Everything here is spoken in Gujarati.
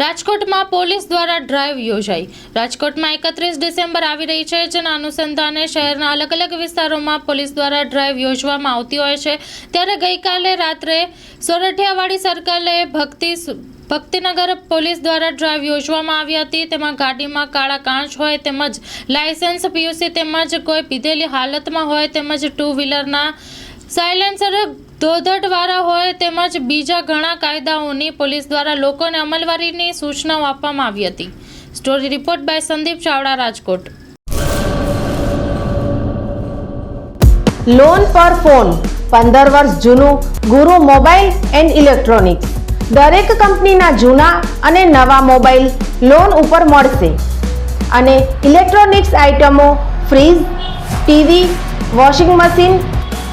રાજકોટમાં પોલીસ દ્વારા ડ્રાઈવ યોજાઈ. રાજકોટમાં એકત્રીસ ડિસેમ્બર આવી રહી છે, જેના અનુસંધાને શહેરના અલગ અલગ વિસ્તારોમાં પોલીસ દ્વારા ડ્રાઈવ યોજવામાં આવતી હોય છે. ત્યારે ગઈકાલે રાત્રે સોરઠિયાવાડી સર્કલે ભક્તિ ભક્તિનગર પોલીસ દ્વારા ડ્રાઈવ યોજવામાં આવી હતી. તેમાં ગાડીમાં કાળા કાંચ હોય તેમજ લાયસન્સ, પીયુસી તેમજ કોઈ પીધેલી હાલતમાં હોય તેમજ ટુ વ્હીલરના સાયલેન્સર ધોધટવાળા હોય તેમજ બીજા ઘણા કાયદાઓની પોલીસ દ્વારા લોકોને અમલવારીની સૂચનાઓ આપવામાં આવી હતી. Story report by Sandeep Chavda, Rajkot. Loan પર ફોન પંદર વર્ષ જૂનું, ગુરુ મોબાઈલ એન્ડ ઇલેક્ટ્રોનિક્સ. દરેક કંપનીના જૂના અને નવા મોબાઈલ લોન ઉપર મળશે. અને ઇલેક્ટ્રોનિક્સ આઇટમો fridge, TV, washing machine